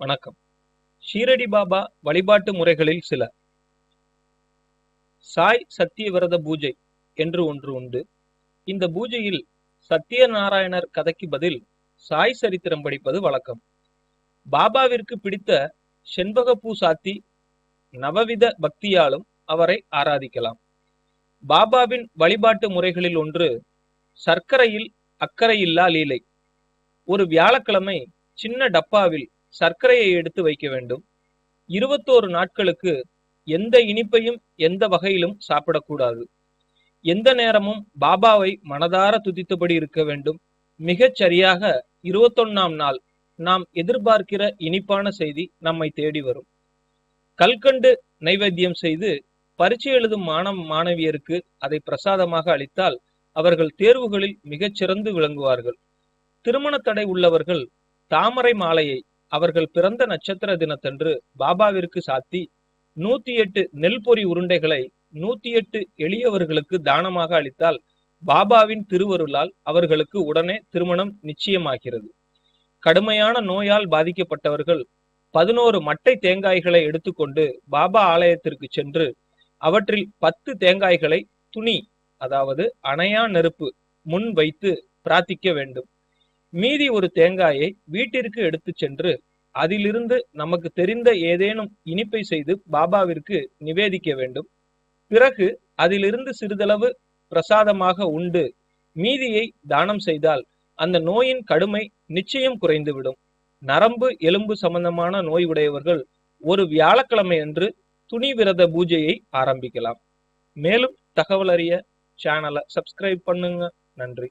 வணக்கம். ஷீரடி பாபா வழிபாட்டு முறைகளில் சில சாய் சத்தியவிரத பூஜை என்று ஒன்று உண்டு. இந்த பூஜையில் சத்யநாராயணர் கதைக்கு பதில் சாய் சரித்திரம் படிப்பது வழக்கம். பாபாவிற்கு பிடித்த செண்பகப்பூ சாத்தி நவவித பக்தியாலும் அவரை ஆராதிக்கலாம். பாபாவின் வழிபாட்டு முறைகளில் ஒன்று சர்க்கரையில் அக்கறையில்லா லீலை. ஒரு வியாழக்கிழமை சின்ன டப்பாவில் சர்க்கரையை எடுத்து வைக்க வேண்டும். இருபத்தோரு நாட்களுக்கு எந்த இனிப்பையும் எந்த வகையிலும் சாப்பிடக்கூடாது. எந்த நேரமும் பாபாவை மனதார துதித்தபடி இருக்க வேண்டும். மிகச் சரியாக இருபத்தொன்னாம் நாள் நாம் எதிர்பார்க்கிற இனிப்பான செய்தி நம்மை தேடி வரும். கல்கண்டு நைவேத்தியம் செய்து பரீட்சை எழுதும் மாணவ மாணவியருக்கு அதை பிரசாதமாக அளித்தால் அவர்கள் தேர்வுகளில் மிகச் சிறந்து விளங்குவார்கள். திருமண தடை உள்ளவர்கள் தாமரை மாலையை அவர்கள் பிறந்த நட்சத்திர தினத்தன்று பாபாவிற்கு சாத்தி நூத்தி எட்டு நெல் பொறி உருண்டைகளை நூத்தி எட்டு எளியவர்களுக்கு தானமாக அளித்தால் பாபாவின் திருவருளால் அவர்களுக்கு உடனே திருமணம் நிச்சயமாகிறது. கடுமையான நோயால் பாதிக்கப்பட்டவர்கள் பதினோரு மட்டை தேங்காய்களை எடுத்துக்கொண்டு பாபா ஆலயத்திற்கு சென்று அவற்றில் பத்து தேங்காய்களை துணி அதாவது அணையா நெருப்பு முன் வைத்து பிரார்த்திக்க வேண்டும். மீதி ஒரு தேங்காயை வீட்டிற்கு எடுத்து சென்று அதிலிருந்து நமக்கு தெரிந்த ஏதேனும் இனிப்பை செய்து பாபாவிற்கு நிவேதிக்க வேண்டும். பிறகு அதிலிருந்து சிறிதளவு பிரசாதமாக உண்டு. மீதியை தானம் செய்தால் அந்த நோயின் கடுமை நிச்சயம் குறைந்துவிடும். நரம்பு எலும்பு சம்பந்தமான நோய் உடையவர்கள் ஒரு வியாழக்கிழமை அன்று துணி விரத பூஜையை ஆரம்பிக்கலாம். மேலும் தகவல் அறிய சேனலை சப்ஸ்கிரைப் பண்ணுங்க. நன்றி.